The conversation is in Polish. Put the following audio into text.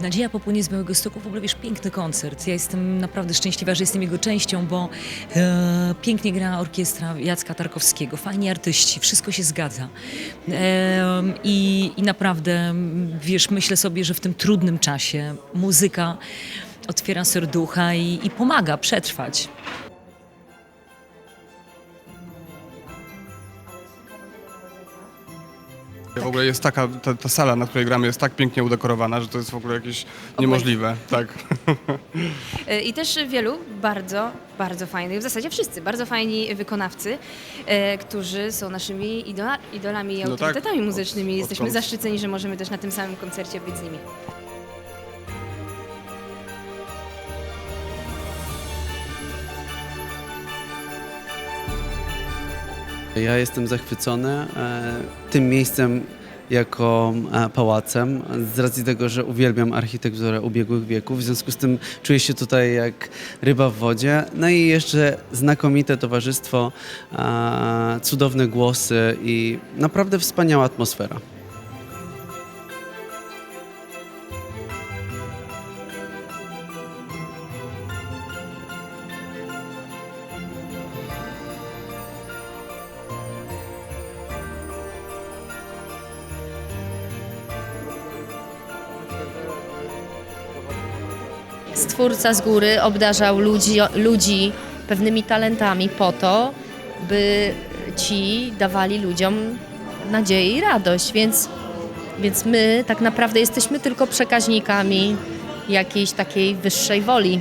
Nadzieja popłynie z Białego Stoku, w ogóle wiesz, piękny koncert. Ja jestem naprawdę szczęśliwa, że jestem jego częścią, bo e, pięknie gra orkiestra Jacka Tarkowskiego, fajni artyści, wszystko się zgadza. E, i, I naprawdę, wiesz, myślę sobie, że w tym trudnym czasie muzyka otwiera serducha i, i pomaga przetrwać. W ogóle jest taka, ta, ta sala, na której gramy jest tak pięknie udekorowana, że to jest w ogóle jakieś niemożliwe. Tak. E, I też wielu bardzo, bardzo fajnych, w zasadzie wszyscy, bardzo fajni wykonawcy, e, którzy są naszymi idola, idolami i No tak, autorytetami od- muzycznymi. Jesteśmy odkąd- zaszczyceni, że możemy też na tym samym koncercie być z nimi. Ja jestem zachwycony e, tym miejscem jako e, pałacem, z racji tego, że uwielbiam architekturę ubiegłych wieków. W związku z tym czuję się tutaj jak ryba w wodzie. No i jeszcze znakomite towarzystwo, e, cudowne głosy i naprawdę wspaniała atmosfera. Stwórca z góry obdarzał ludzi, ludzi pewnymi talentami po to, by ci dawali ludziom nadzieję i radość, więc, więc my tak naprawdę jesteśmy tylko przekaźnikami jakiejś takiej wyższej woli.